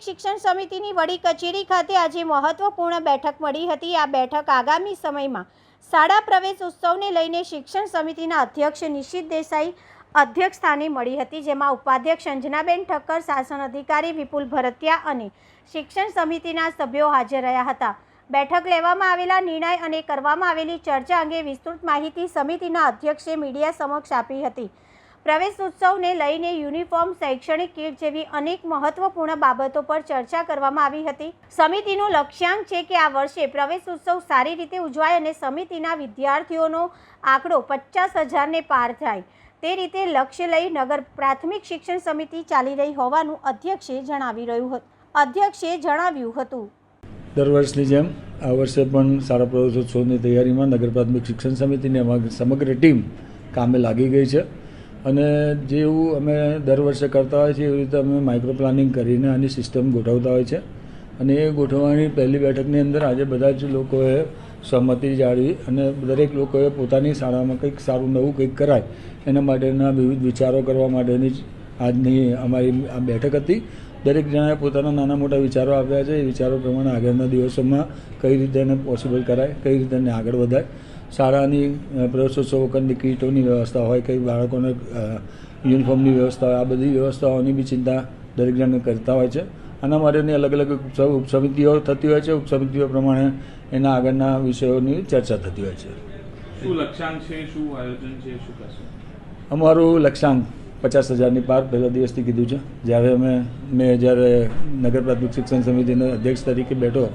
પ્રાથમિક શિક્ષણ સમિતિની વડી કચેરી ખાતે આજે મહત્વપૂર્ણ બેઠક મળી હતી. આ બેઠક આગામી સમયમાં શાળા પ્રવેશ ઉત્સવને લઈને શિક્ષણ સમિતિના અધ્યક્ષ નિશિત દેસાઈ અધ્યક્ષ સ્થાને મળી હતી, જેમાં ઉપાધ્યક્ષ અંજનાબેન ઠક્કર, શાસન અધિકારી વિપુલ ભરતિયા અને શિક્ષણ સમિતિના સભ્યો હાજર રહ્યા હતા. બેઠક લેવામાં આવેલા નિર્ણય અને કરવામાં આવેલી ચર્ચા અંગે વિસ્તૃત માહિતી સમિતિના અધ્યક્ષે મીડિયા સમક્ષ આપી હતી. પ્રવેશ ઉત્સવને લઈને યુનિફોર્મ, શૈક્ષણિક કીટ જેવી અનેક મહત્વપૂર્ણ બાબતો પર ચર્ચા કરવામાં આવી હતી. સમિતિનું લક્ષ્યાંક છે કે આ વર્ષે પ્રવેશ ઉત્સવ સારી રીતે ઉજવાય અને સમિતિના વિદ્યાર્થીઓનો આંકડો પચાસ હજારને પાર થાય. તે રીતે લક્ષ્ય લઈ નગર પ્રાથમિક શિક્ષણ સમિતિ ચાલી રહી હોવાનું અધ્યક્ષે જણાવી રહ્યું હતું, અધ્યક્ષે જણાવ્યું હતું. દર વર્ષની જેમ આ વર્ષે પણ સારા પ્રવેશોત્સવની તૈયારીમાં નગર પ્રાથમિક શિક્ષણ સમિતિની અમારી સમગ્ર ટીમ કામે લાગી ગઈ છે. અને જેવું અમે દર વર્ષે કરતા હોય છે, એવી રીતે અમે માઇક્રો પ્લાનિંગ કરીને આની સિસ્ટમ ગોઠવતા હોય છે. અને એ ગોઠવવાની પહેલી બેઠકની અંદર આજે બધા જ લોકોએ સહમતિ જાળવી અને દરેક લોકોએ પોતાની શાળામાં કંઈક સારું નવું કંઈક કરાય, એના માટેના વિવિધ વિચારો કરવા માટેની આજની અમારી આ બેઠક હતી. દરેક જણાએ પોતાના નાના મોટા વિચારો આપ્યા છે. એ વિચારો પ્રમાણે આગળના દિવસોમાં કઈ રીતે એને પોસિબલ કરાય, કઈ રીતે એને આગળ વધાય. શાળાની પ્રવેશોત્સવની પ્રવેશોત્સવ કીટોની વ્યવસ્થા હોય કઈ બાળકોને યુનિફોર્મની વ્યવસ્થા હોય આ બધી વ્યવસ્થાઓની બી ચિંતા દરેક જણને કરતા હોય છે. આના માટેની અલગ અલગ ઉપસ- ઉપસમિતિઓ થતી હોય છે. ઉપસમિતિઓ પ્રમાણે એના આગળના વિષયોની ચર્ચા થતી હોય છે. શું લક્ષ્યાંક છે? શું આયોજન છે? શું કશું અમારું લક્ષ્યાંક પચાસ હજારની પાર પહેલા દિવસથી કીધું છે. જ્યારે અમે મેં જ્યારે નગર પ્રાથમિક શિક્ષણ સમિતિના અધ્યક્ષ તરીકે બેઠો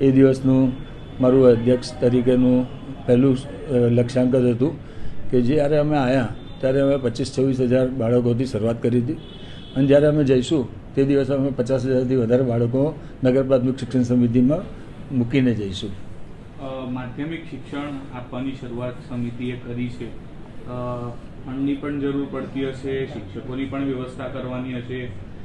એ દિવસનું મારું અધ્યક્ષ તરીકેનું પહેલું લક્ષ્યાંક જ હતું કે જ્યારે અમે આવ્યા ત્યારે અમે પચીસ છવ્વીસ હજાર બાળકોથી શરૂઆત કરી હતી. અને જ્યારે અમે જઈશું, તે દિવસે અમે પચાસ હજારથી વધારે બાળકો નગર પ્રાથમિક શિક્ષણ સમિતિમાં મૂકીને જઈશું. માધ્યમિક શિક્ષણ આપવાની શરૂઆત સમિતિએ કરી છે. ફંડની પણ જરૂર પડતી હશે, શિક્ષકોની પણ વ્યવસ્થા કરવાની હશે.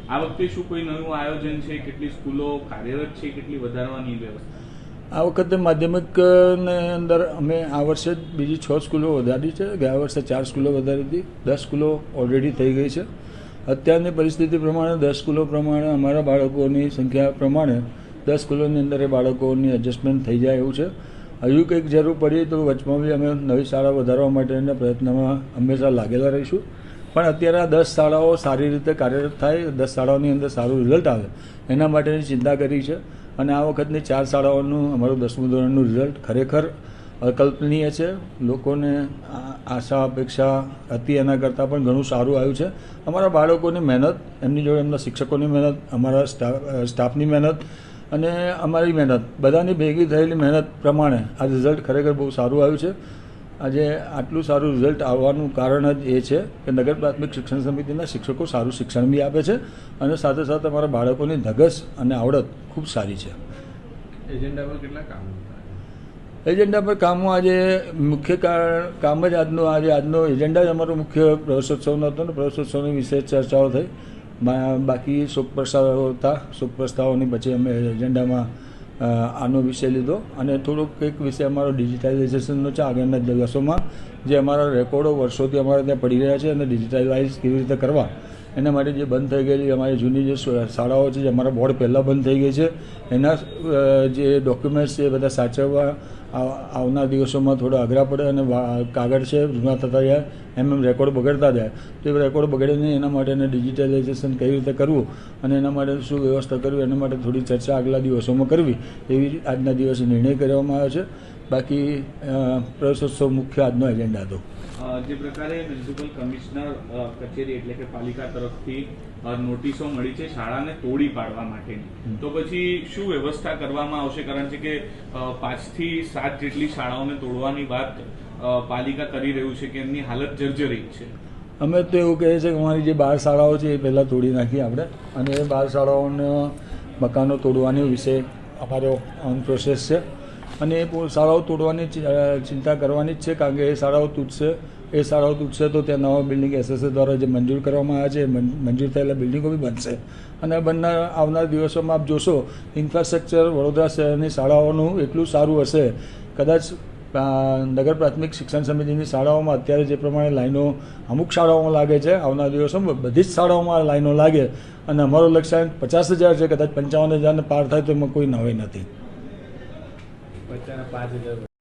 આ વખતે શું કોઈ નવું આયોજન છે? કેટલી સ્કૂલો કાર્યરત છે? કેટલી વધારવાની વ્યવસ્થા? આ વખતે માધ્યમિકની અંદર અમે આ વર્ષે બીજી છ સ્કૂલો વધારી છે. ગયા વર્ષે ચાર સ્કૂલો વધારી હતી. દસ સ્કૂલો ઓલરેડી થઈ ગઈ છે. અત્યારની પરિસ્થિતિ પ્રમાણે દસ સ્કૂલો પ્રમાણે અમારા બાળકોની સંખ્યા પ્રમાણે દસ સ્કૂલોની અંદર એ બાળકોની એડજસ્ટમેન્ટ થઈ જાય એવું છે. હજુ કંઈક જરૂર પડી તો વચમાં બી અમે નવી શાળા વધારવા માટેના પ્રયત્નમાં હંમેશા લાગેલા રહીશું. પણ અત્યારે આ દસ શાળાઓ સારી રીતે કાર્યરત થાય, દસ શાળાઓની અંદર સારું રિઝલ્ટ આવે, એના માટેની ચિંતા કરી છે. અને આ વખતની ચાર શાળાઓનું અમારું દસમું ધોરણનું રિઝલ્ટ ખરેખર અકલ્પનીય છે. લોકોને આશા, અપેક્ષા હતી એના કરતાં પણ ઘણું સારું આવ્યું છે. અમારા બાળકોની મહેનત, એમની જોડે એમના શિક્ષકોની મહેનત, અમારા સ્ટાફની મહેનત અને અમારી મહેનત, બધાની ભેગી થયેલી મહેનત પ્રમાણે આ રિઝલ્ટ ખરેખર બહુ સારું આવ્યું છે. આજે આટલું સારું રિઝલ્ટ આવવાનું કારણ જ એ છે કે નગર પ્રાથમિક શિક્ષણ સમિતિના શિક્ષકો સારું શિક્ષણ બી આપે છે અને સાથે સાથે અમારા બાળકોની ધગસ અને આવડત ખૂબ સારી છે. એજન્ડા પર કેટલા કામ એજન્ડા પર કામો આજે મુખ્ય કારણ કામ જ આજનો આજે આજનો એજન્ડા જ અમારો મુખ્ય પ્રવેશોત્સવનો હતો ને પ્રવેશોત્સવની વિશેષ ચર્ચાઓ થઈ. બાકી શોક પ્રસ્તાવો હતા શોક પ્રસ્તાવોની પછી અમે એજન્ડામાં આનો વિષય લીધો. અને થોડુંક એક વિષય અમારો ડિજિટાઇઝેશનનો છે આગળના દિવસોમાં, જે અમારા રેકોર્ડો વર્ષોથી અમારે ત્યાં પડી રહ્યા છે અને ડિજિટાઇઝ કેવી રીતે કરવા. એના માટે જે બંધ થઈ ગયેલી અમારી જૂની જે શાળાઓ છે, જે અમારા બોર્ડ પહેલાં બંધ થઈ ગઈ છે, એના જે ડોક્યુમેન્ટ્સ છે બધા સાચવવા આવનાર દિવસોમાં થોડા અઘરા પડે અને કાગળ છે, જૂના થતા જાય, એમ એમ રેકોર્ડ બગડતા જાય. તો એ રેકોર્ડ બગડે નહીં, એના માટેને ડિજિટલાઇઝેશન કઈ રીતે કરવું અને એના માટે શું વ્યવસ્થા કરવી, એના માટે થોડી ચર્ચા આગલા દિવસોમાં કરવી. એવી આજના દિવસે નિર્ણય કરવામાં આવ્યો છે. બાકી પ્રવેશોત્સવ મુખ્ય આજનો એજન્ડા હતો જે પ્રકારે મ્યુનિસિપલ કમિશનર કચેરી એટલે કે પાલિકા તરફથી નોટિસો મળી છે શાળાને તોડી પાડવા માટેની. તો પછી શું વ્યવસ્થા કરવામાં આવશે? કારણ છે કે પાંચથી સાત જેટલી શાળાઓને તોડવાની વાત પાલિકા કરી રહ્યું છે કે એમની હાલત જર્જરિત છે. અમે તો એવું કહીએ છીએ કે અમારી જે બાર શાળાઓ છે એ પહેલાં તોડી નાખી આપણે. અને એ બાર શાળાઓના મકાનો તોડવાની વિશે અમારો ઓન પ્રોસેસ છે. અને એ શાળાઓ તોડવાની ચિંતા કરવાની જ છે, કારણ કે એ શાળાઓ તૂટશે. એ શાળાઓ તૂટશે તો ત્યાં નવા બિલ્ડિંગ એસએસએ દ્વારા જે મંજૂર કરવામાં આવ્યા છે મંજૂર થયેલા બિલ્ડિંગો બી બનશે. અને બંને આવનાર દિવસોમાં આપ જોશો ઇન્ફ્રાસ્ટ્રક્ચર વડોદરા શહેરની શાળાઓનું એટલું સારું હશે. કદાચ નગર પ્રાથમિક શિક્ષણ સમિતિની શાળાઓમાં અત્યારે જે પ્રમાણે લાઈનો અમુક શાળાઓમાં લાગે છે, આવનાર દિવસોમાં બધી જ શાળાઓમાં લાઈનો લાગે. અને અમારો લક્ષ્યાંક પચાસ હજાર છે, કદાચ પંચાવન હજારને પાર થાય તો એમાં કોઈ નવાઈ નથી. Foi até na página